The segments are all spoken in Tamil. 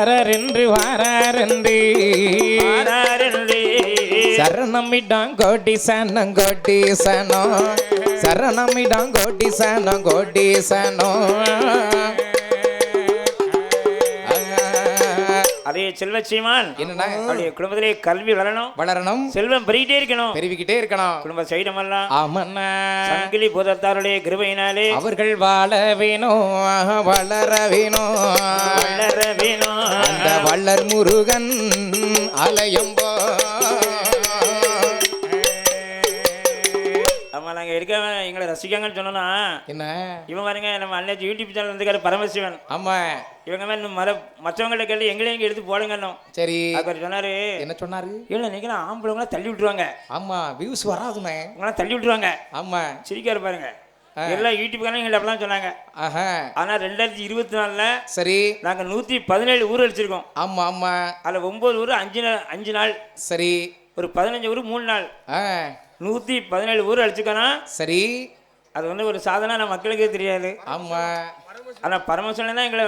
வாரரென்று. வாரரென்று. சரணமிடம் கோட்டி சனம் கோட்டி சனோ. சரணமிடம் கோட்டி சனம் கோட்டி சனோ. அதே செல்வச்சீமான் என்னன்னா அவருடைய குடும்பத்திலே கல்வி வளரணும். வளரணும். செல்வம் பெருகிட்டே இருக்கணும். பெருவிக்கிட்டே இருக்கணும். குடும்ப சைடமெல்லாம் ஆமண்ணா. சங்கிலி பூதத்தாருடைய கிருபையினாலே. அவர்கள் வாழ வேணும். வளர வேணும். வளர வேணும். அந்த வள்ளர் முருகன் அலையம் போ ஆமா நாங்க இருக்க எங்களை ரசிக்காங்கன்னு சொன்னோம்னா என்ன? இவன் பாருங்க நம்ம அண்ணாச்சி யூடியூப் சேனல் வந்துக்காரு பரமசிவன். ஆமா. இவங்க இன்னும் மர மற்றவங்கள்ட்ட கேட்டு எங்களையும் இங்கே எடுத்து போடுங்கன்னு. சரி. அவர் சொன்னாரு என்ன சொன்னாரு? இல்லை நீங்களாம் ஆம்பளைங்களாம் தள்ளி விட்டுருவாங்க. ஆமா வியூஸ் வராதுமே. உங்களாம் தள்ளி விட்டுருவாங்க. ஆமா. சிரிக்காரு பாருங்க. எல்லாம் யூடியூப்காரங்க எங்களை அப்படிலாம் சொன்னாங்க. ஆனா ரெண்டாயிரத்தி இருபத்தி நாலுல சரி. நாங்க நூத்தி பதினேழு ஊர் அடிச்சிருக்கோம் ஆமா ஆமா. அதுல ஒன்பது ஊர் அஞ்சு நாள் அஞ்சு நாள். சரி. ஒரு பதினஞ்சு ஊர் மூணு நாள். நூத்தி பதினேழு ஊர் அடிச்சிருக்கோன்னா சரி. அது வந்து ஒரு சாதனை நம்ம மக்களுக்கே தெரியாது. ஆமா. ஆனா பரமசிவன் தான் எங்களை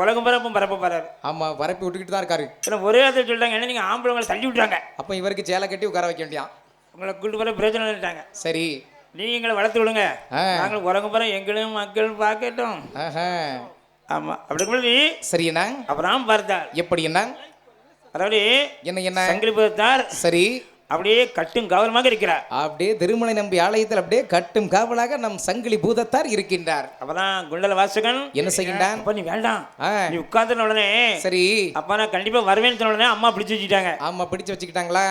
உலகம் பரப்பும் பரப்ப போறாரு. ஆமா பரப்பி விட்டுக்கிட்டு தான் இருக்காரு. ஏன்னா ஒரே வார்த்தை சொல்லிட்டாங்க என்ன நீங்க ஆம்பளை தள்ளி விட்டுறாங்க. அப்ப இவருக்கு சேலை கட்டி உட்கார வைக்க வேண்டியான் உங்களை கூட்டு போற பிரச்சனை இல்லைட்டாங்க சரி. நீங்க எங்களை வளர்த்து விடுங்க. நாங்கள் உலகம் போற எங்களும் மக்கள் பார்க்கட்டும். ஆஹா. ஆமா. அப்படி சொல்லி சரி என்ன அப்புறம் பார்த்தார். எப்படி என்ன அதாவது என்ன என்ன? சங்கிலி புதத்தார் சரி. அப்படியே கட்டும் கவனமாக இருக்கிறார். அப்படியே திருமலை நம்பி ஆலயத்தில் அப்படியே கட்டும் காவலாக நம் சங்கிலி பூதத்தார் இருக்கின்றார். அப்பதான் குண்டல வாசகன் என்ன செய்கின்றான்? அப்ப நீ வேண்டாம். நீ உட்கார்ந்த உடனே சரி. அப்பா நான் கண்டிப்பா வருவேன்னு சொன்ன உடனே அம்மா பிடிச்சு வச்சுக்கிட்டாங்க. ஆமா பிடிச்சு வச்சுக்கிட்டாங்களா?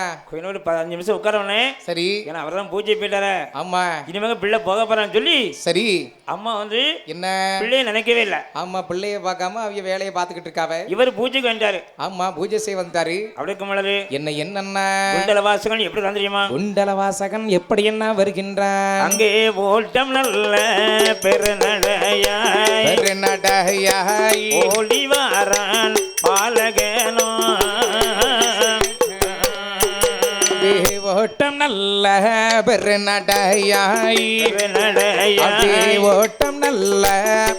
ஒரு பதினஞ்சு நிமிஷம் உட்கார உடனே சரி. ஏன்னா அவர் தான் பூஜை போயிட்டாரு. ஆமா. இனிமேல் பிள்ளை போக போறான்னு சொல்லி சரி. அம்மா வந்து என்ன? பிள்ளைய நினைக்கவே இல்லை. ஆமா பிள்ளைய பார்க்காம அவங்க வேலையை பார்த்துக்கிட்டு இருக்காவ. இவர் பூஜைக்கு வந்துட்டாரு. ஆமா பூஜை செய்ய வந்தாரு அப்படியே குமலரு என்ன என்னென்ன? குண்டல வாசகன் எப்படி தான் தெரியுமா? குண்டல வாசகன் எப்படி என்ன வருகின்றான்? அங்கே ஓட்டம் நல்ல பெருநடையாய். பெருநடையாய். ஓடி வாரான் பாலகனோ. ஓட்டம் நல்ல பெருநடையாய். ஓட்டம் நல்ல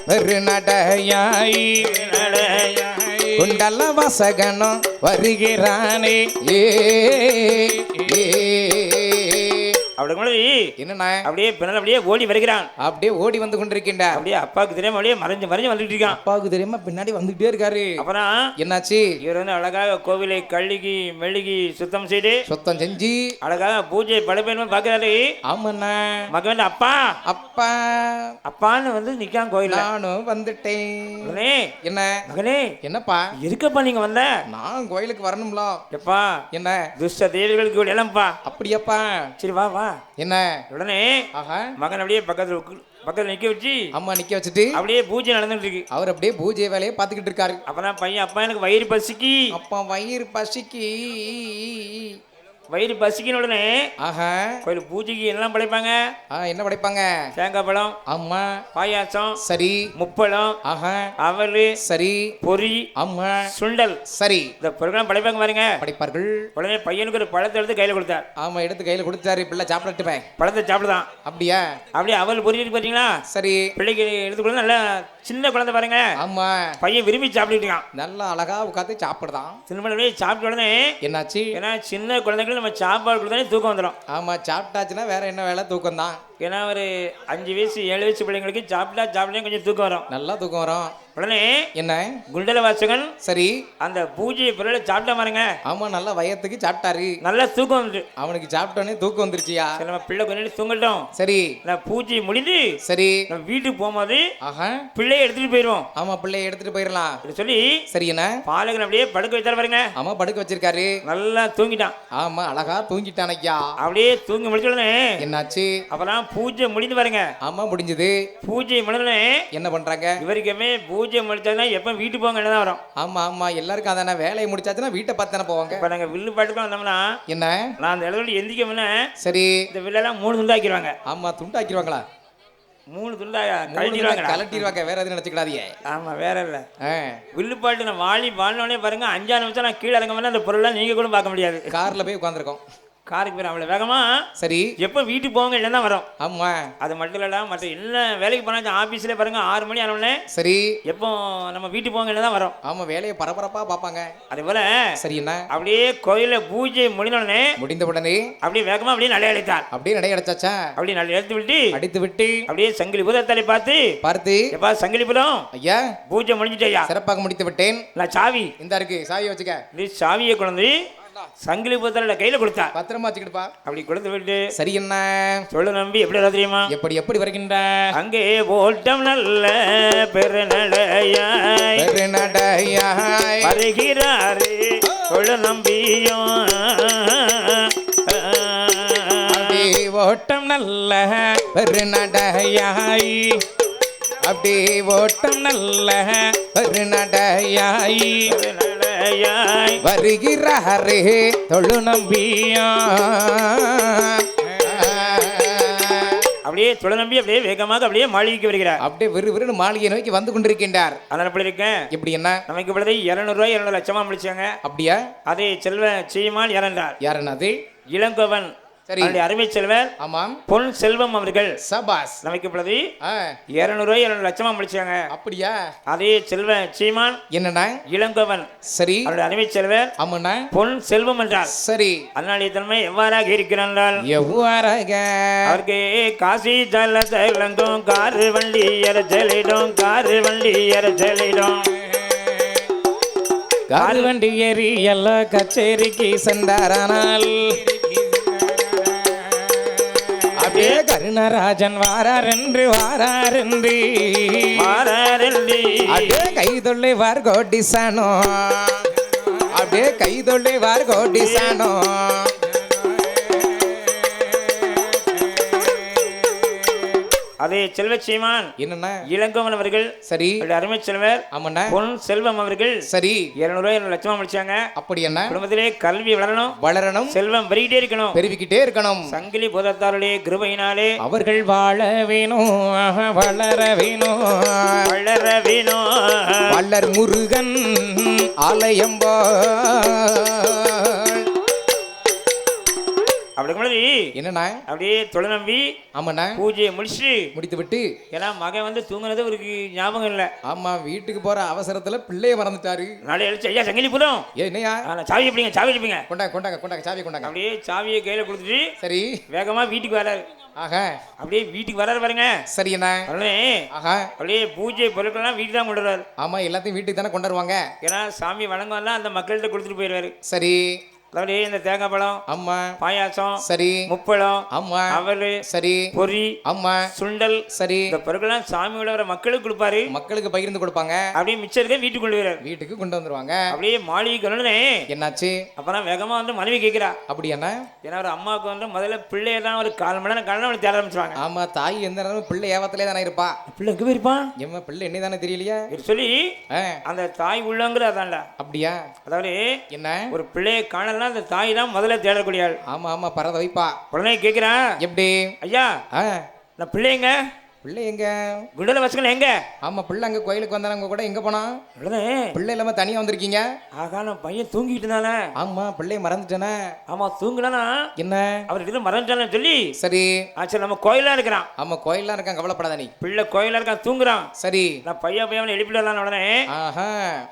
பெருநடையாய். பெருநடையாய். குண்டல வாசகனும் வருகிறானே ஏ. அப்படி குமலரி என்னண்ணா? அப்படியே பின்னல் அப்படியே ஓடி வருகிறான். அப்படியே ஓடி வந்து கொண்டிருக்கின்றார் அப்படியே அப்பாவுக்கு தெரியாம அப்படியே மறைஞ்சு மறைஞ்சு வந்துட்டு இருக்கான். அப்பாவுக்கு தெரியாம பின்னாடி வந்துகிட்டே இருக்காரு. அப்புறம் என்னாச்சு? இவர் வந்து அழகாக கோவிலை கழுகி மெழுகி சுத்தம் செய்து சுத்தம் செஞ்சு. அழகாக பூஜை படைப்பேன் பார்க்கிறாரு. ஆமாண்ணா. மகன் அப்பா. அப்பா. அப்பான்னு வந்து நிக்கான் கோயில்ல நானும் வந்துட்டேன். என்ன? மகனே. என்னப்பா? இருக்கப்பா நீங்க வந்த? நான் கோயிலுக்கு வரணும்ல. எப்பா? என்ன? துஷ்ட ஒரு இடம்ப்பா அப்படியாப்பா? சரி வா வா. என்ன? உடனே ஆஹா. மகன் அப்படியே பக்கத்துல பக்கத்துல நிக்க வச்சு அம்மா நிக்க வச்சுட்டு அப்படியே பூஜை நடந்துட்டு இருக்கு. அவர் அப்படியே பூஜை வேலையை பார்த்துக்கிட்டு இருக்காரு. அப்பதான் பையன் அப்பா எனக்கு வயிறு பசிக்கு. அப்பா வயிறு பசிக்கு. வயிறு பசிக்கின உடனே ஆஹா கோயில் பூஜைக்கு எல்லாம் படைப்பாங்க? என்ன படைப்பாங்க? தேங்காய் பழம் அம்மா பாயாசம் சரி. முப்பழம் ஆஹா அவல் சரி. பொரி அம்மா சுண்டல். சரி. இந்த பொருட்கள் படைப்பாங்க பாருங்க. படைப்பார்கள். உடனே பையனுக்கு ஒரு பழத்தை எடுத்து கையில கொடுத்தார். ஆமா எடுத்து கையில கொடுத்தாரு. பிள்ளை சாப்பிடட்டுமே. பழத்தை சாப்பிடுதான். அப்படியா? அப்படியே அவல் பொரி இருக்கு பாத்தீங்களா? சரி. பிள்ளைக்கு எடுத்து கொடுத்தா நல்லா சின்ன குழந்தை பாருங்க. ஆமா. பையன் விரும்பி சாப்பிட்டுட்டு இருக்கான். நல்லா அழகா உட்காந்து சாப்பிடுதான். திருமணமே சாப்பிட்ட உடனே என்னாச்சு? ஏன்னா சின்ன குழந்தைகளுக்கு நம்ம சாப்பாடு கொடுத்தாலே தூக்கம் வந்துடும் ஆமா சாப்பிட்டாச்சுன்னா வேற என்ன வேலை? தூக்கம் தான் ஏன்னா ஒரு அஞ்சு வயசு ஏழு வயசு பிள்ளைங்களுக்கு சாப்பிட்டா சாப்பிட்டே கொஞ்சம் தூக்கம் வரும். நல்லா தூக்கம் வரும். உடனே என்ன? குண்டல வாசகன் சரி. அந்த பூஜை பொருளை சாப்பிட்டா பாருங்க. ஆமா நல்லா வயத்துக்கு சாப்பிட்டாரு. நல்லா தூக்கம் வந்துட்டு அவனுக்கு சாப்பிட்டோன்னே தூக்கம் வந்துருச்சியா? சரி நம்ம பிள்ளை கொஞ்ச நேரம் தூங்கட்டும். சரி. நான் பூஜை முடிந்து சரி. நம்ம வீட்டுக்கு போகும்போது ஆஹா. பிள்ளையை எடுத்துட்டு போயிடுவோம் ஆமா பிள்ளைய எடுத்துட்டு போயிடலாம் அப்படி சொல்லி சரி என்ன? பாலகன் அப்படியே படுக்க வைத்தாரு பாருங்க. ஆமா படுக்க வச்சிருக்காரு. நல்லா தூங்கிட்டான். ஆமா அழகா தூங்கிட்டான் ஐயா அப்படியே தூங்கி முடிச்ச உடனே என்னாச்சு? அப்புறம் பூஜை முடிந்து பாருங்க. ஆமா முடிஞ்சது. பூஜை முடிஞ்ச என்ன பண்றாங்க? இவருக்குமே பூஜை முடிச்சாதான் எப்ப வீட்டுக்கு போங்க தான் வரும்? ஆமா ஆமா. எல்லாருக்கும் அதானே. வேலையை முடிச்சாச்சுன்னா வீட்டை பார்த்து தானே போவாங்க. இப்ப நாங்க வில்லு பாட்டுக்கு வந்தோம்னா என்ன? நான் அந்த இடத்துல எந்திக்க முன்ன சரி. இந்த வில்லெல்லாம் மூணு துண்டாக்கிடுவாங்க ஆமா துண்டாக்கிடுவாங்களா மூணு துண்டா கழட்டிடுவாங்க கலட்டிடுவாங்க வேற எதுவும் நினைச்சுக்கிடாதீங்க ஆமா வேற இல்ல. ஆ, வில்லு பாட்டு நான் வாலி வாழ்னோடனே பாருங்க அஞ்சாறு நிமிஷம் நான் கீழே இறங்க அந்த பொருள்லாம் நீங்க கூட பார்க்க முடியாது. கார்ல போய் உட்காந்துருக்கோம் காருக்கு போயிடும் அவ்வளோ வேகமா சரி. எப்போ வீட்டுக்கு போவாங்க இல்லைன்னா வரோம். ஆமா. அது மட்டும் இல்லடா மற்ற என்ன வேலைக்கு போனாச்சும் ஆஃபீஸில் பாருங்க ஆறு மணி ஆனவுடனே சரி. எப்போ நம்ம வீட்டுக்கு போவாங்க இல்லை தான் வரோம். ஆமா வேலையை பரபரப்பா பார்ப்பாங்க. அதே போல சரி என்ன? அப்படியே கோயிலில் பூஜை முடிந்தோடனே முடிந்த உடனே அப்படியே வேகமா அப்படியே நடை அழைத்தார் அப்படியே நடை அடைச்சாச்சா? அப்படியே நடை எடுத்து விட்டு அடித்து விட்டு அப்படியே சங்கிலி பூதத்தாலை பார்த்து பார்த்து எப்பா சங்கிலி பூதம்? ஐயா பூஜை முடிஞ்சிட்டேயா? சிறப்பாக முடித்து விட்டேன். நான் சாவி. இந்த இருக்கு சாவியை வச்சுக்க. நீ சாவியை கொண்டு சங்கிலி பூதத்தால கையில கொடுத்தா பத்திரமா வச்சுக்கிட்டுப்பா. அப்படி கொடுத்து விட்டு சரி என்ன? சொல்லு நம்பி எப்படி வர தெரியுமா? எப்படி எப்படி வருகின்ற? அங்கே ஓட்டம் நல்ல பெருநடையாய். பெருநடையாய். வருகிறாரு சொல்லு நம்பியும் ஓட்டம் நல்ல பெருநடையாய். அப்படி ஓட்டம் நல்ல பெருநடையாய் பெருநடையாய். வருகிறாரே தொழு நம்பியா. அப்படியே தொலை நம்பி அப்படியே வேகமாக அப்படியே மாளிகைக்கு வருகிறார். அப்படியே விறு விறுன்னு மாளிகை நோக்கி வந்து கொண்டிருக்கின்றார். அதனால் எப்படி இருக்கேன் எப்படி என்ன? நமக்கு இப்பொழுது இரநூறுவா இரநூறு லட்சமா முடிச்சாங்க அப்படியா? அதே செல்வ செய்யுமான் இறந்தார் யாருன்னது இளங்கோவன். சரி. அருமை செல்வர் ஆமாம். பொன் செல்வம் அவர்கள். சபாஸ். நமக்கு இப்பொழுது ஆ இரநூறுவா இரநூறு லட்சமா முடிச்சாங்க அப்படியா? அதே செல்வ சீமான் என்னண்ணா? இளங்கோவன். சரி. அவருடைய அருமை செல்வர் ஆமாண்ணா. பொன் செல்வம் என்றார் சரி. அதனாலே தன்மை எவ்வாறாக இருக்கிறால் எவ்வாறாக? அவருக்கு காசி ஜல தைலங்கும் காரு வண்டி எரச்சலிடும் காரு வண்டி எரச்சலிடும் காரு வண்டி ஏறி எல்லா கச்சேரிக்கு சென்றாரானால். அப்படியே கருணராஜன் வாரார் என்று வாரார் என்று மாறாரெல்லி அப்படியே கைதொள்ளை வார் கோட்டிசானோ அப்படியே கைதொள்ளை வார் கோட்டிசானோ அதே செல்வ சீமான் என்னண்ணா? இளங்கோவன் அவர்கள் சரி. அருமை செல்வர் ஆமாண்ணா. பொன் செல்வம் அவர்கள் சரி. இருநூறு லட்சமா முடிச்சாங்க. அப்படி என்ன? குடும்பத்திலே கல்வி வளரணும் வளரணும் செல்வம் பெருகிட்டே இருக்கணும். பெருவிக்கிட்டே இருக்கணும். சங்கிலி பூதத்தாருடைய கிருபையினாலே அவர்கள் வாழ வேணும் வளர வேணும். வளர வேணும். வள்ளர் முருகன் ஆலயம் போல். அப்படி முன்னாடி என்னண்ணா? அப்படியே தொலை நம்பி ஆமாண்ணா. பூஜையை முடிச்சு முடித்து விட்டு ஏன்னா மகன் வந்து தூங்குனது அவருக்கு ஞாபகம் இல்லை. ஆமா வீட்டுக்கு போற அவசரத்துல பிள்ளைய மறந்துட்டாரு. நாளை எழுச்சி ஐயா சங்கிலி பூதம். ஏ என்னையா சாவி எப்படிங்க சாவி எடுப்பீங்க கொண்டாங்க கொண்டாங்க கொண்டாங்க சாவி கொண்டாங்க. அப்படியே சாவியை கையில கொடுத்துட்டு சரி. வேகமா வீட்டுக்கு வராரு. ஆஹா அப்படியே வீட்டுக்கு வராரு பாருங்க. சரி என்ன ஆஹா அப்படியே பூஜை பொருட்கள்லாம் வீட்டுக்கு தான் கொண்டு வருவார். ஆமா எல்லாத்தையும் வீட்டுக்கு தானே கொண்டு வருவாங்க. ஏன்னா சாமி வணங்கம்லாம் அந்த மக்கள்கிட்ட கொடுத்துட்டு போயிடுவாரு. சரி. அதாவது இந்த தேங்காய் பழம் ஆமா. பாயாசம் சரி. முப்பழம் ஆமா. அவல் சரி. பொரி ஆமா. சுண்டல் சரி. இந்த பொருட்கள்லாம் சாமியோட வர மக்களுக்கு கொடுப்பாரு. மக்களுக்கு பகிர்ந்து கொடுப்பாங்க. அப்படியே மிச்சம் இருக்க வீட்டுக்கு கொண்டு வீட்டுக்கு கொண்டு வந்துருவாங்க. அப்படியே மாளிகைக்கு கொண்டு என்னாச்சு? அப்புறம் வேகமா வந்து மனைவி கேட்கிறா அப்படி என்ன? ஏன்னா ஒரு அம்மாவுக்கு வந்து முதல்ல பிள்ளையெல்லாம் ஒரு கால் மணி நேரம் காலம் தேட ஆரம்பிச்சுவாங்க ஆமா தாய் எந்த நேரமும் பிள்ளை ஏவத்திலே தானே இருப்பா. பிள்ளை எங்க போயிருப்பான் எம்ம பிள்ளை என்ன தானே தெரியலையா? சொல்லி அந்த தாய் உள்ளங்கிற அதான்டா. அப்படியா? அதாவது என்ன? ஒரு பிள்ளையை காணலாம் அந்த தாய் தான் முதல்ல தேடக்கூடிய ஆள் ஆமா ஆமா பரத வைப்பா உடனே கேட்கிறான் எப்படி? ஐயா நான் பிள்ளைங்க பிள்ளை எங்க? குண்டல வச்சுக்கல எங்க? ஆமா பிள்ளை அங்க கோயிலுக்கு வந்தாங்க கூட எங்க போனா? பிள்ளை இல்லாம தனியா வந்திருக்கீங்க? ஆகா நான் பையன் தூங்கிட்டு இருந்தானே ஆமா பிள்ளைய மறந்துட்டேனே. ஆமா தூங்கினா என்ன? அவர் இது மறந்துட்டானே சொல்லி. சரி. சரி நம்ம கோயிலா இருக்கிறான். ஆமா கோயில்லாம் இருக்கான் கவலைப்படாத நீ. பிள்ளை கோயிலா இருக்கான் தூங்குறான். சரி. நான் பையன் பையன் எழுப்பிட்டு வரலான்னு உடனே. ஆஹா.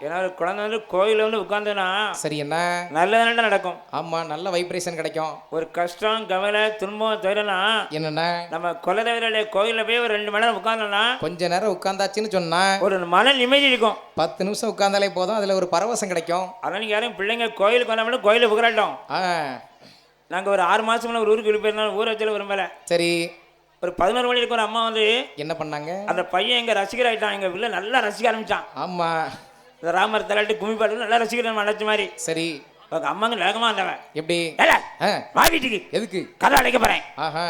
ஏன்னா குழந்தை வந்து கோயில வந்து உட்காந்துனா சரி என்ன? நல்லதான நடக்கும். ஆமா நல்ல வைப்ரேஷன் கிடைக்கும். ஒரு கஷ்டம் கவலை துன்பம் துயரம்லாம் என்னன்னா? நம்ம குலதெய்வருடைய கோயிலில் போய் ஒரு ரெண்டு மணி நேரம் உட்காந்தோம்னா கொஞ்ச நேரம் உட்காந்தாச்சுன்னு சொன்னா ஒரு மன நிம்மதி இருக்கும். பத்து நிமிஷம் உட்கார்ந்தாலே போதும் அதுல ஒரு பரவசம் கிடைக்கும். அதனால நீங்க யாரும் பிள்ளைங்க கோயிலுக்கு வந்தா மட்டும் கோயிலை புகழாட்டோம் நாங்கள் ஒரு ஆறு மாசம் ஒரு ஊருக்கு போயிருந்தோம் ஊரை வச்சல விரும்பல சரி. ஒரு பதினோரு மணி இருக்கும் ஒரு அம்மா வந்து என்ன பண்ணாங்க? அந்த பையன் எங்க ரசிகர் ஆயிட்டான் எங்க வீட்டில் நல்லா ரசிக்க ஆரம்பிச்சான். ஆமா. இந்த ராமர் தலையாட்டு கும்மி பாட்டு நல்லா ரசிக்கிறேன் அழைச்ச மாதிரி. சரி. அவங்க அம்மாங்க வேகமா இருந்தவன் எப்படி? வா வீட்டுக்கு. எதுக்கு? கதை அடைக்க போறேன். ஆஹா.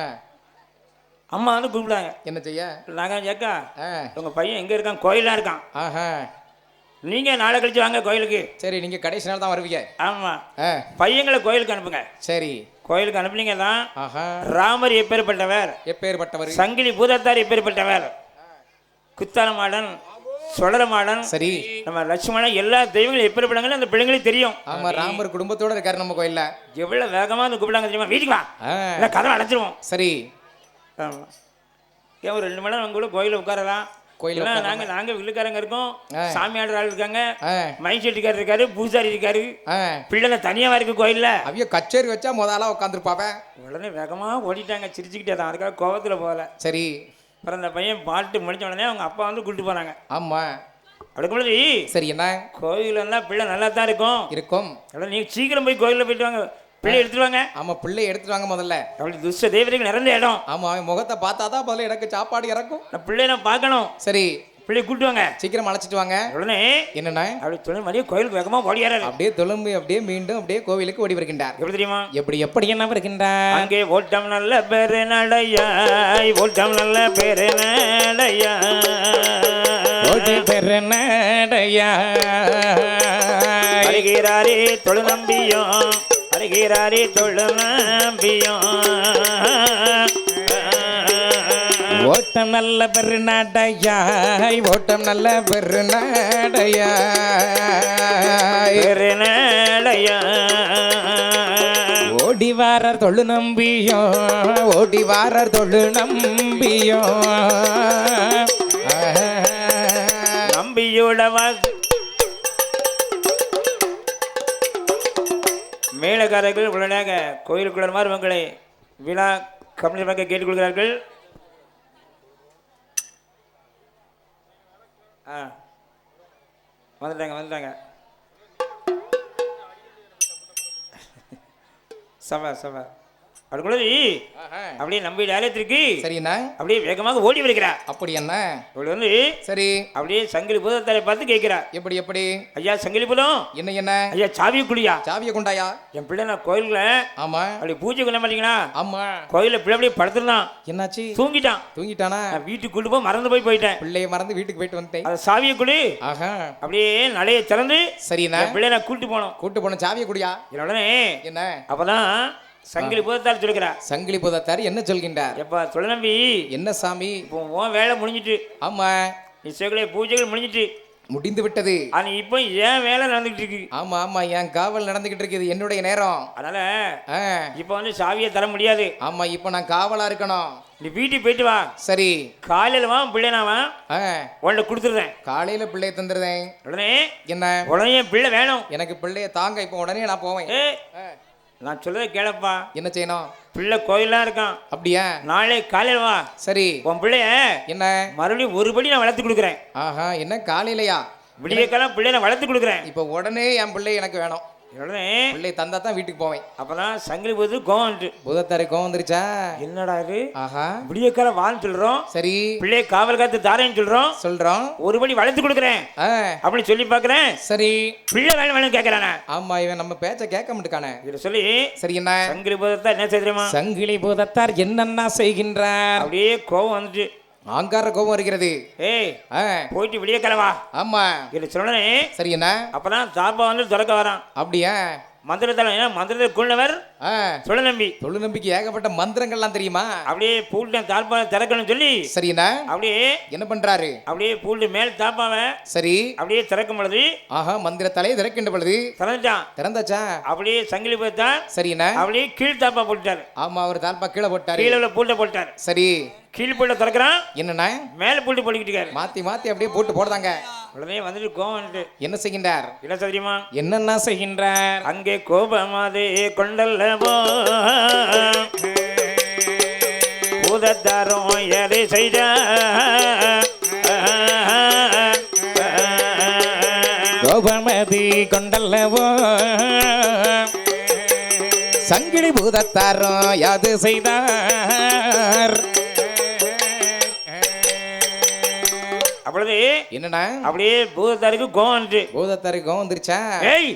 அம்மா வந்து கூப்பிட்டாங்க என்ன செய்ய? நாங்கள் ஏக்கா ஆ. உங்க பையன் எங்க இருக்கான்? கோயிலா இருக்கான். ஆஹா. நீங்க நாளை கழிச்சு வாங்க கோயிலுக்கு. சரி நீங்க கடைசி நாள் தான் வருவீங்க. ஆமா. ஆ. பையங்களை கோயிலுக்கு அனுப்புங்க. சரி. கோயிலுக்கு அனுப்புனீங்க தான் ஆஹா. ராமர் எப்பேற்பட்டவர். எப்பேற்பட்டவர்? சங்கிலி பூதத்தார் எப்பேற்பட்டவர். குத்தாலமாடன் சுடரமாடன் சரி. நம்ம லட்சுமணன் எல்லா தெய்வங்களும் எப்படி படங்களும் அந்த பிள்ளைங்களுக்கு தெரியும். ஆமா ராமர் குடும்பத்தோட இருக்காரு நம்ம கோயில்ல. எவ்வளவு வேகமா வந்து கூப்பிடாங்க தெரியுமா? வீட்டுக்கு வா. கதவை அடைச்சிருவோம். சரி. ஆமா. ஏன் ஒரு ரெண்டு மணி நேரம் கூட கோயிலில் உட்காரலாம். ஏன்னா உட்காரலாமா? நாங்க நாங்க வில்லுக்காரங்க இருக்கோம். ஆ. சாமி ஆடுற ஆள் இருக்காங்க. மைண்ட் செட்டுக்காரர் இருக்காரு பூசாரி இருக்காரு. பிள்ளைங்க தனியாவா இருக்கு கோயில்ல. அவிய கச்சேரி வச்சா முதல்ல உட்காந்துருப்பாவ உடனே வேகமா ஓடிட்டாங்க சிரிச்சுக்கிட்டே தான். அதுக்காக கோவத்துல போகல. சரி. அப்புறம் அந்த பையன் பாட்டு முடிச்ச உடனே அவங்க அப்பா வந்து கூட்டிட்டு போனாங்க. ஆமா. அதுக்கு முன்னாடி சரி என்ன? கோயில் பிள்ளை நல்லா தான் இருக்கும். இருக்கும். அதனால நீங்க சீக்கிரம் போய் கோயிலில் போயிட்டு வாங்க. பிள்ளை எடுத்துட்டு வாங்க. ஆமா பிள்ளை எடுத்துட்டு வாங்க முதல்ல. அப்படி துஷ்ட தேவதைகள் நிறைந்த இடம். ஆமா அவன் முகத்தை பார்த்தாதான் முதல்ல எனக்கு சாப்பாடு இறக்கும். நான் பிள்ளைய நான் பார்க்கணும். சரி. பிள்ளைய கூட்டு வாங்க. சீக்கிரம் அழைச்சிட்டு வாங்க. உடனே என்னண்ணா? அப்படி சொன்ன மாதிரியே கோயிலுக்கு வேகமா ஓடியாரு அப்படியே தொழும்பி அப்படியே மீண்டும் அப்படியே கோவிலுக்கு ஓடி வருகின்றார். எப்படி தெரியுமா? எப்படி எப்படி என்ன வருகின்றார்? அங்கே ஓட்டம் நல்ல பேரு நடையாய் ஓட்டம் நல்ல பேரு நடையாய் பெருநடையா வருகிறாரே தொழு நம்பியும் வருகிறாரே தொழு நம்பியும் ஓட்டம் நல்ல பெருநாடையாய் ஓட்டம் நல்ல பெருநாடையாய். பேரு ஓடிவாரர் தொழு நம்பியோ ஓடிவாரர் தொழு நம்பியோ. நம்பியுடவா மேலக்காரர்கள் உடனடியாக கோயிலுக்குள்ள மாதிரி உங்களை விழா கம்பெனி பார்க்க கேட்டுக்கொள்கிறார்கள். ஆ வந்துட்டாங்க வந்துட்டாங்க. சபா சபா. அதுக்குள்ள அப்படியே நம்பி ஆலயத்திற்கு சரிண்ணா அப்படியே வேகமாக ஓடி வருகிறார். அப்படி என்ன? இவள் வந்து சரி. அப்படியே சங்கிலி பூதத்தாரை பார்த்து கேட்கிறார். எப்படி எப்படி? ஐயா சங்கிலி பூதம்? என்ன என்ன? ஐயா சாவி குடியா சாவியை கொண்டாயா? என் பிள்ளை நான் கோயிலில் ஆமா. அப்படி பூஜை பண்ண மாட்டீங்களா? ஆமா. கோயிலில் பிள்ளை அப்படியே படுத்துருந்தான். என்னாச்சு? தூங்கிட்டான். தூங்கிட்டானா? வீட்டுக்கு கொண்டு போய் மறந்து போய் போயிட்டேன். பிள்ளைய மறந்து வீட்டுக்கு போயிட்டு வந்துட்டேன். அந்த சாவியை குடி ஆஹா. அப்படியே நடைய திறந்து சரிண்ணா என் பிள்ளை நான் கூட்டிட்டு போனோம். கூட்டு போன சாவியை குடியா? உடனே என்ன? அப்பதான் சங்கிலி பூதத்தார் சொல்லுகிறார் சங்கிலி புதத்தார் என்ன சொல்கின்றார்? எப்பா சொல்ல நம்பி என்ன சாமி? இப்போ உன் வேலை முடிஞ்சிட்டு. ஆமா. இசைகளை பூஜைகள் முடிஞ்சிட்டு. முடிந்து விட்டது. ஆனா இப்போ ஏன் வேலை நடந்துகிட்டு இருக்கு. ஆமா ஆமா என் காவல் நடந்துகிட்டு இருக்குது. என்னுடைய நேரம். அதனால இப்போ வந்து சாவியை தர முடியாது. ஆமா இப்போ நான் காவலா இருக்கணும். நீ வீட்டுக்கு போயிட்டு வா. சரி. காலையில் வா பிள்ளை நான் வா. ஆ, உன்கிட்ட கொடுத்துருந்தேன் காலையில பிள்ளைய தந்துடுறேன். உடனே என்ன? உடனே பிள்ளை வேணும். எனக்கு பிள்ளைய தாங்க இப்போ உடனே நான் போவேன். நான் சொல்றதை கேளப்பா. என்ன செய்யணும்? பிள்ளை கோயிலாம் இருக்கான். அப்படியா? நாளை காலையில் வா. சரி. உன் பிள்ளைய என்ன? மறுபடியும் ஒரு படி நான் வளர்த்து கொடுக்குறேன். ஆஹா என்ன காலையிலயா? விடியக்காலம் பிள்ளைய நான் வளர்த்து கொடுக்குறேன். இப்போ உடனே என் பிள்ளை எனக்கு வேணும். உடனே பிள்ளை தந்தா தான் வீட்டுக்கு போவேன். அப்பதான் சங்கிலி போது கோவன்ட்டு பூதத்தாரை கோவம் வந்துருச்சா? என்னடா இது? ஆஹா. விடியக்காலம் வான்னு சொல்றோம். சரி. பிள்ளைய காவல் காத்து தாரேன்னு சொல்றோம். சொல்றோம். ஒரு படி வளர்த்து கொடுக்குறேன். அப்படின்னு சொல்லி பார்க்குறேன். சரி. பிள்ளை வேணும் வேணும் கேட்குறானே. ஆமா இவன் நம்ம பேச்ச கேட்க மாட்டுக்கானே. இதில் சொல்லி சரி என்ன? சங்கிலி போதத்தான் என்ன செய்யுமா சங்கிலி பூதத்தார் என்னென்ன செய்கின்றார்? அப்படியே கோவம் வந்துட்டு. ஆங்கார கோபம் இருக்கிறது ஏய் போயிட்டு விடிய கிளவா ஆமா. இதில் சொன்னே சரி என்ன? அப்பதான் தாப்பா வந்து திறக்க வரான். அப்படியா? மந்திரத்தால் ஏன்னா மந்திரத்தை கொண்டவர் சொல்ல நம்பி தொழு நம்பிக்கை ஏகப்பட்ட மந்திரங்கள்லாம் தெரியுமா? அப்படியே பூல்ட்டு தாப்பா திறக்கணும்னு சொல்லி சரி என்ன? அப்படியே என்ன பண்றாரு? அப்படியே பூல்ட்டு மேல் தாப்பாவை சரி. அப்படியே திறக்கும் பொழுது ஆஹா மந்திர தலையை திறக்கின்ற பொழுது. திறந்துட்டான். திறந்தாச்சா? அப்படியே சங்கிலி போய்த்தான் சரி என்ன? அப்படியே கீழ் தாப்பா போட்டுட்டாரு. ஆமா அவர் தாழ்பா கீழே போட்டாரு. கீழே உள்ள பூல்ட்டை போட்டாரு. சரி. கீழ் பூல்ட்டை திறக்கிறான். என்னண்ணா மேலே பூல்ட்டு போட்டுக்கிட்டு மாத்தி மாத்தி அப்படியே போட்டு போடுதாங்க. உடனே வந்துட்டு வந்துட்டு என்ன செய்கின்றார்? என்ன தெரியுமா? என்னென்ன செய்கின்றார்? அங்கே கோபமாதே கொண்டல்லவோ பூதத்தாரும் எதை செய்த? கோபமதி கொண்டல்லவோ சங்கிலி பூதத்தாரும் யாது செய்தார்? அப்பொழுது என்னண்ணா? அப்படியே பூதத்தாருக்கு கோவம் வந்துட்டு பூதத்தாரு கோவம் வந்துருச்சா? ஏய்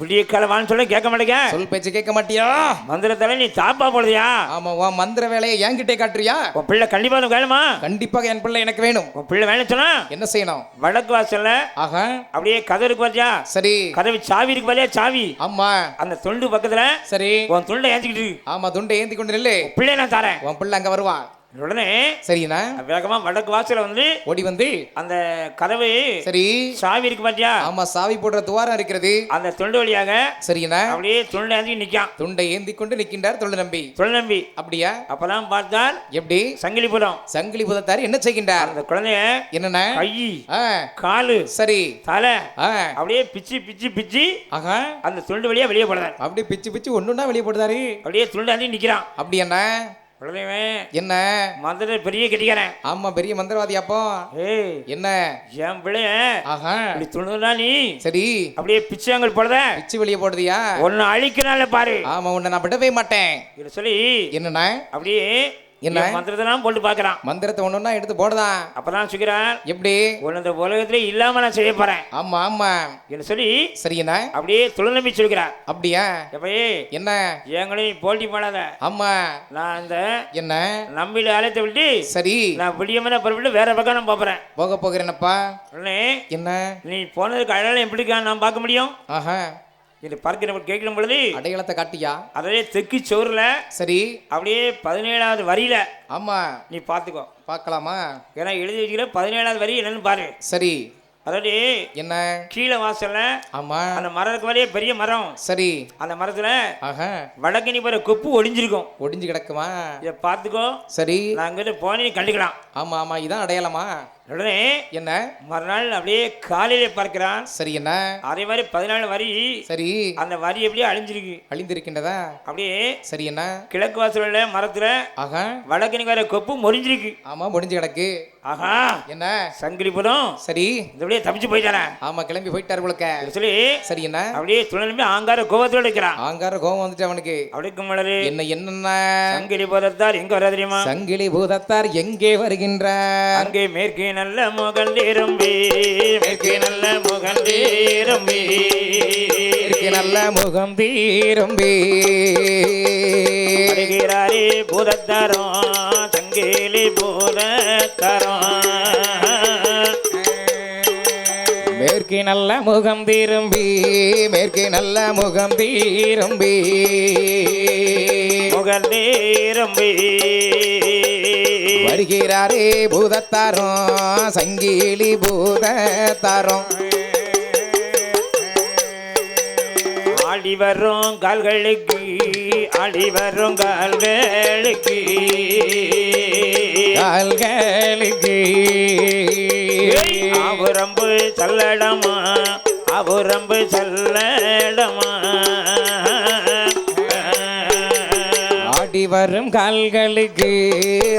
விடிய காலவான்னு சொல்ல கேட்க மாட்டேங்க. சொல் பேச்சு கேட்க மாட்டியா? மந்திரத்தால நீ தாப்பா போடுறியா ஆமா உன் மந்திர வேலையை என்கிட்டே காட்டுறியா? உன் பிள்ளை கண்டிப்பா உனக்கு வேணுமா? கண்டிப்பாக என் பிள்ளை எனக்கு வேணும். உன் பிள்ளை வேணும் சொன்னா என்ன செய்யணும்? வடக்கு வாசல்ல ஆஹா. அப்படியே கதை இருக்கு பாத்தியா சரி. கதவு சாவி இருக்கு பாத்தியா சாவி. ஆமா. அந்த தொண்டு பக்கத்துல சரி. உன் தொண்டை ஏந்திக்கிட்டு. ஆமா துண்டை ஏந்தி கொண்டு நில்லு. பிள்ளை நான் தரேன். உன் பிள்ளை அங்க வருவா. உடனே சரிண்ணா. வேகமா வடக்கு வாசல்ல வந்து ஓடி வந்து அந்த கதவு சரி. சாவி இருக்கு பாத்தியா? ஆமா சாவி போடுற துவாரம் இருக்கிறது. அந்த தொண்டு வழியாக சரிண்ணா. அப்படியே தொண்டு ஏந்தி நிக்கான் துண்டை ஏந்தி கொண்டு நிற்கின்றார் தொழில் நம்பி. தொழில் நம்பி. அப்படியா? அப்பதான் பார்த்தால் எப்படி? சங்கிலிபுரம் சங்கிலி புதத்தார் என்ன செய்கின்றார்? அந்த குழந்தைய என்னண்ணா? கை காலு சரி. தலை ஆ, அப்படியே பிச்சு பிச்சு பிச்சு ஆஹா. அந்த தொண்டு வழியா வெளியே போடுறார். அப்படி பிச்சு பிச்சு ஒண்ணுன்னா வெளியே போடுதாரு அப்படியே துண்டு ஏந்தி நிக்கிறான். அப்படி என்ன? மதுரை பெரிய கெட்டிக்கிறேன் ஆமா பெரிய மந்திரவாதி அப்போ. என்ன? என் பிள்ளைய ஆஹா. இப்படி துணுதா நீ சரி. அப்படியே பிச்சாங்கல் போடுத. பிச்சு வெளியே போடுதியா? ஒன்னு அழிக்கிறாள் பாரு. ஆமா உன்னை நான் விடவே மாட்டேன். இதை சொல்லி என்னண்ணா? அப்படியே என்ன? என் மந்திரத்தெல்லாம் போட்டு பார்க்கறான். மந்திரத்தை ஒண்ணுன்னா எடுத்து போடுதான் அப்பதான் சொல்கிறான் எப்படி? உன்னை இந்த உலகத்திலே இல்லாம நான் செய்ய போறேன். ஆமா ஆமா. என்று சொல்லி சரியண்ணா அப்படியே தொழில்நம்பி சொல்கிறார். அப்படியா? எப்பயே என்ன? எங்களையும் போட்டி பண்ணாத ஆமா. நான் இந்த என்ன? நம்பில அழைத்து விட்டு சரி. நான் விடியமன புறப்பட்டு வேற பக்கம் நான் போறேன். போக போகிறேனப்பா. என்ன? நீ போனதுக்கு அடையாளம் எப்படிக்கா நான் பார்க்க முடியும்? ஆஹா. இது பார்க்கிற கேட்கிற பொழுது அடையாளத்தை காட்டியா? அதே தெற்கு சோறுல சரி. அப்படியே பதினேழாவது வரியில ஆமா. நீ பார்த்துக்கோ. பார்க்கலாமா? ஏன்னா எழுதி வச்சுக்கிற பதினேழாவது வரி என்னன்னு பாரு. சரி. அதாவது என்ன? கீழே வாசல்ல ஆமா. அந்த மரத்துக்கு வரையே பெரிய மரம். சரி. அந்த மரத்துல ஆஹா. வடக்கணி போற கொப்பு ஒடிஞ்சிருக்கும். ஒடிஞ்சு கிடக்குமா? இதை பார்த்துக்கோ. சரி. நான் அங்கிட்டு போனே கண்டுக்கலாம். ஆமா ஆமா. இதான் அடையாளமா? உடனே என்ன? மறுநாள் அப்படியே காலையில பார்க்கிறான். சரி என்ன? அதே மாதிரி பதினாலு வரி. சரி. அந்த வரி அப்படியே அழிஞ்சிருக்கு. அழிந்திருக்கின்றதா? அப்படியே சரி என்ன? கிழக்கு வாசல்ல மரத்துல ஆஹா. வடக்கணி வர கொப்பு முறிஞ்சிருக்கு. ஆமா முடிஞ்சு கிடக்கு. ஆஹா. என்ன? சங்கிலிபுரம் சரி. இந்த அப்படியே தப்பிச்சு போயிட்டானே. ஆமா கிளம்பி போயிட்டாரு உங்களுக்கு சொல்லி சரி என்ன? அப்படியே துணை ஆங்கார கோபத்தோடு இருக்கிறான் ஆங்கார கோபம் வந்துட்டு அவனுக்கு. அப்படிக்கும் மலரு என்ன என்னென்ன? சங்கிலி போதத்தார் எங்க வரா தெரியுமா? சங்கிலி பூதத்தார் எங்கே வருகின்றார்? அங்கே மேற்கே நல்ல முகன் திரும்பி மேற்கே நல்ல முகன் திரும்பி. நல்ல முகம் தீரும்பி. வருகிறாரே பூதத்தாரம். சங்கிலி பூதத்தாரம் மேற்கு நல்ல முகம் தீரும்பி மேற்கு நல்ல முகம் தீரும்பி. முகம் திரும்பி. வருகிறாரே பூதத்தாரம் சங்கீலி பூதத்தாரம். ஆடி வரும் கால்களுக்கு ஆடி வரும் கால்களுக்கு. கால்களுக்கு. அபுரம்பு சல்லடமா அபுரம்பு சல்லடமா. ஆடி வரும் கால்களுக்கு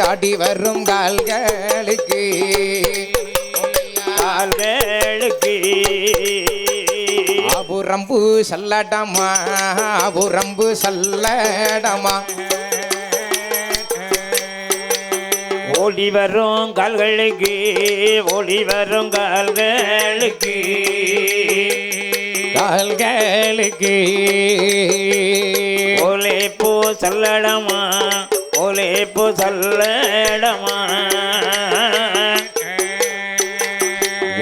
ஆடி வரும் கால்களுக்கு. கால்களுக்கு. அபுரம்பு சல்லடமா அபுரம்பு சல்லடமா. ஓடி வரும் கால்களுக்கு ஓடி வரும் கால்களுக்கு. கால்களுக்கு. ஓலே போ சல்லடமா ஓலே போ சல்லடமா.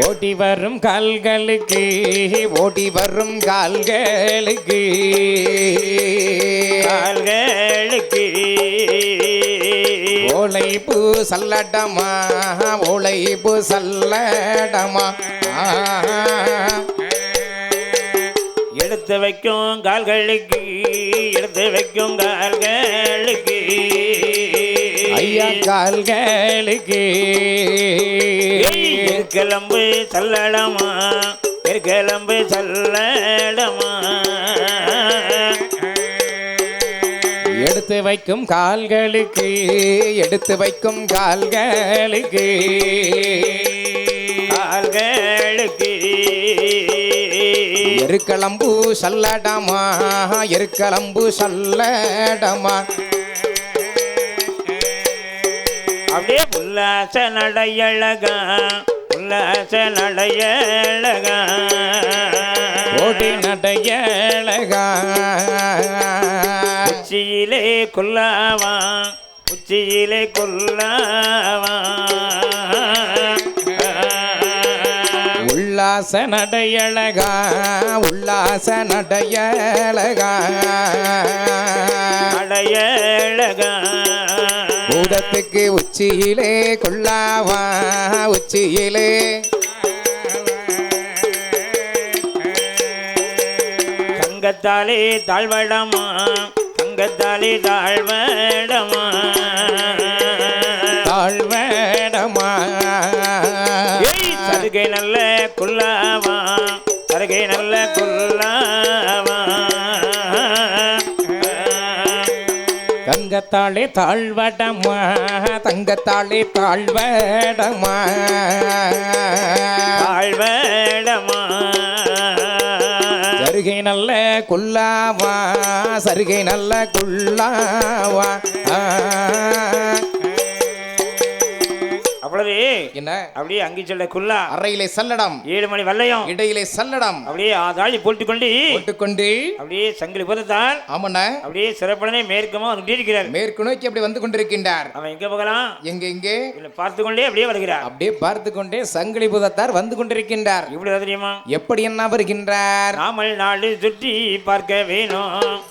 ஓடி வரும் கால்களுக்கு ஓடி வரும் கால்களுக்கு. கால்களுக்கு. ஓலை பூ சல்லடமா ஓலை பூ சல்லடமா. எடுத்து வைக்கும் கால்களுக்கு எடுத்து வைக்கும் கால்களுக்கு. ஐயா கால்களுக்கு. கிளம்பு சல்லடமா கிளம்பு சல்லடமா. எடுத்து வைக்கும் கால்களுக்கு எடுத்து வைக்கும் கால்களுக்கு. கால்களுக்கு. எருக்களம்பு சல்லடமா எருக்களம்பு சல்லடமா. அப்படியே உல்லாச நடையழகா உல்லாச நடையழகா. ஓடி நடையழகா. கொல்லாவா உச்சியிலே கொல்லாவா உல்லாச நடையழகா உல்லாச நடையழகா. நடையழகா பூதத்துக்கு உச்சியிலே கொள்ளாவா உச்சியிலே. தங்கத்தாலே தாழ்வடமா தங்கத்தாலே தாழ்வடமா தாழ்வேடமா ஏய் சருகை நல்ல குல்லாவா? சருகை நல்ல குல்லாவா? தங்கத்தாளே தாழ்வடமா தங்கத்தாளே தாழ்வடமா தாழ்வடமா சருகை நல்ல கொல்லாவா சருகை நல்ல கொல்லாவா அவ்வளவு. என்ன? அப்படியே அங்கி சொல்ல குல்லா. அறையிலே சல்லடம். ஏழு மணி வெள்ளையும் இடையிலே சல்லடம். அப்படியே ஆதாளி போட்டுக் கொண்டு. போட்டுக்கொண்டு. அப்படியே சங்கிலி புதத்தால். ஆமண்ண. அப்படியே சிறப்படனே மேற்கமா வந்து இருக்கிறார். மேற்கு நோக்கி அப்படி வந்து கொண்டிருக்கின்றார். அவன் எங்க போகலாம்? எங்க எங்கே? பார்த்து கொண்டே அப்படியே வருகிறார். அப்படியே பார்த்து கொண்டே சங்கிலி புதத்தார் வந்து கொண்டிருக்கின்றார். இப்படி தெரியுமா? எப்படி என்ன வருகின்றார்? நாமல் நாடு சுற்றி பார்க்க வேணும்.